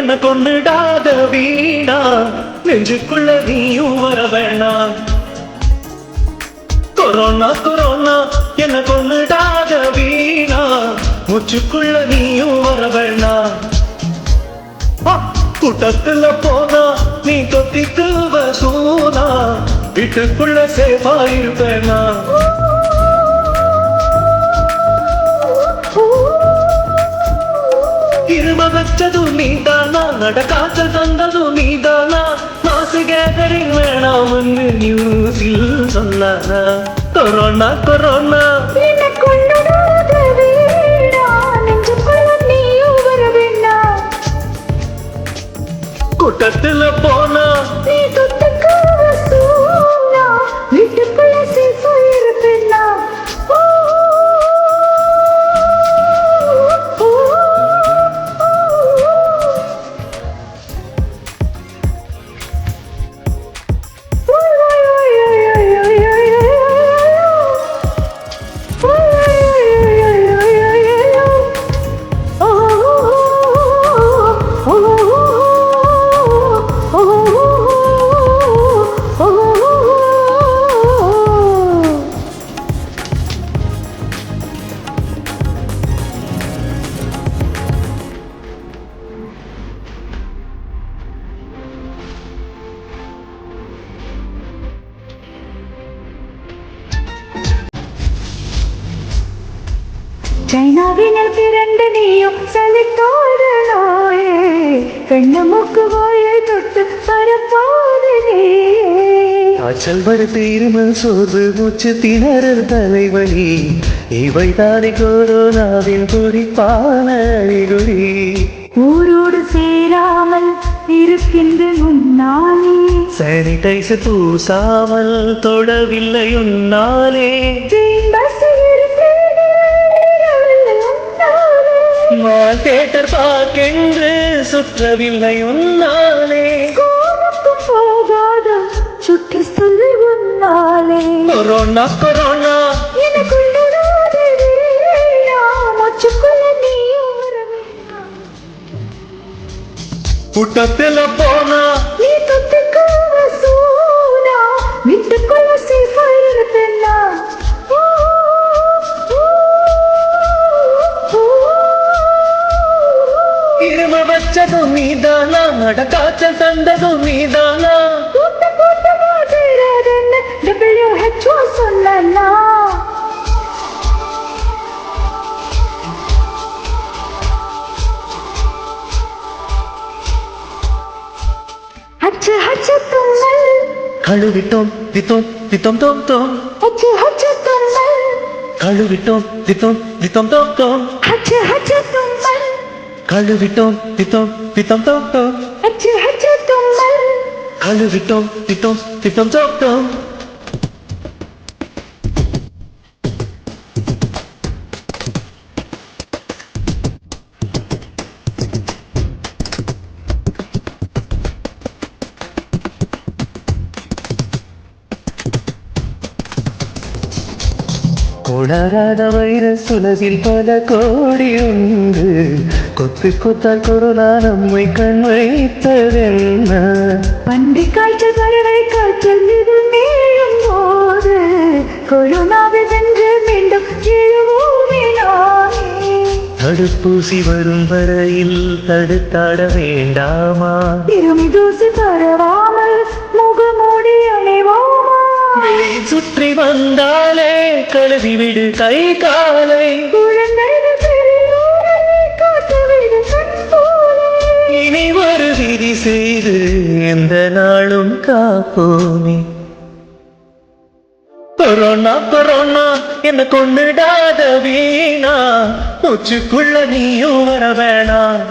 என்ன கொண்டுடாத வீணா. நெஞ்சுக்குள்ள நீயும் வர வேணாம் கொரோனா கொரோனா என்ன கொண்டுடாத வீணா. மூச்சுக்குள்ள நீயும் வர வேணாம் கூட்டத்துல போனா நீ தொத்திக்குவ சூனா. வீட்டுக்குள்ள சேஃபா இருப்பேனா. நீதானா? நடக்காச்சல் தந்ததும் நீதானா? மாசு கேதரிங் வேணாம்னு நியூஸில் சொன்னானா கொரோனா கொரோனா. கூட்டத்துல போனா? சலித்தோடு நோயே பெண்ணு மூக்கு வாயை தொட்டு பரப்பாது நீயே காய்ச்சல் வருது இருமல் சோர்வு மூச்சு திணறல் தலைவலி இவை தானே கொரோனாவின் குறிப்பான அறிகுறி ஊரோடு சேராமல் இருக்கின்ற முன்னாலே சானிடைசர் பூசாமல் தொடவில்லை உன்னாலே மால் தேட்டர் பார்க்கென்று சுற்றவில்லை உன்னாலே. போகாத? சுற்றி சொல்லி உன்னாலே. Corona corona. கூட்டத்துல போனா నీదాల నడక చందదు నీదాల కళువిటోం తితోం తితోం తోం తోం. హచ్చు హచ్చు తొమ్మల్ కళువిటోం తితోం తితోం తోం తోం. హచ్చు హచ్చు తొమ్మల్ కాళ్ళు విటోం తిటోం తిటం తోటం అచ్చు అచ్చు తుమ్మల్. కాళ్ళు విటోం తిటోం తిటం తోటం கொணராத வைரஸ் உலகில் பல கோடி உண்டு. கொத்து கொத்தால் கொரோனா நம்மை கண் வைத்ததென்ன? பன்றி காய்ச்சல் பறவை காய்ச்சல் இது மீழும் போது கொரோனாவை வென்று மீண்டும் எழுவோமே தடுப்பூசி வரும் வரையில் தடுத்தாட வேண்டாமா? திருமி தூசி பரவாமல் முகமூடி அணிவோமா? சுற்றி வந்தாலே கழுவி கை காலை. இனி ஒரு விதி செய்து எந்த நாளும் காப்போமே. கொரோனா கொரோனா என்ன கொண்டுடாத வீணா. மூச்சுக்குள்ள நீயும் வர வேணாம்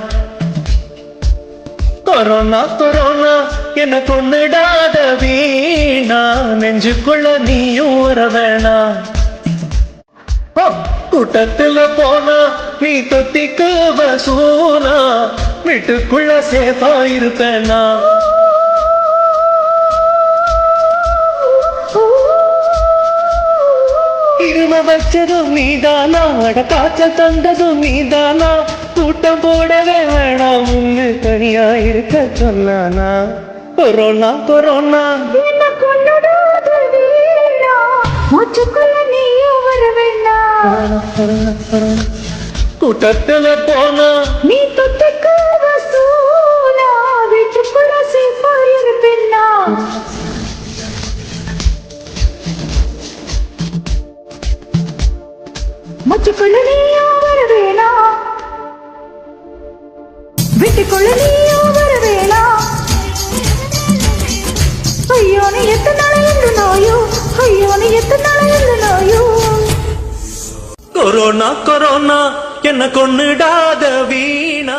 கொரோனா கொரோனா என்ன கொண்டுடாத வீணா. நெஞ்சுக்குள்ள நீயும் வர வேணாம் கூட்டத்துல போனா நீ தொத்திக்க வசூனா வீட்டுக்குள்ள சேஃபா இருப்பேனா? இரும வச்சதும் நீதானா? அட காய்ச்சல் தந்ததும் நீதானா? கூட்டம் போடவே வேணாம் உன்னு தனியா இருக்க சொன்னானா? Corona corona. என்ன கொண்டாடாத வீணா மூச்சுக்குள்ள நீயும் வர வேண்டாம் கூட்டத்துல போனா நீ தொட்டுக்கு வசூலா வீட்டுக்குள்ள சேஃபா இருப்பேன்னா மூச்சுக்குள்ள நீயும் வர வேணாம் வீட்டுக்குள்ள நீயும் வர வேணாம் ஐயோ நீ எத்தனை கொரோனா கொரோனா என்ன கொன்னுடாத வீணா.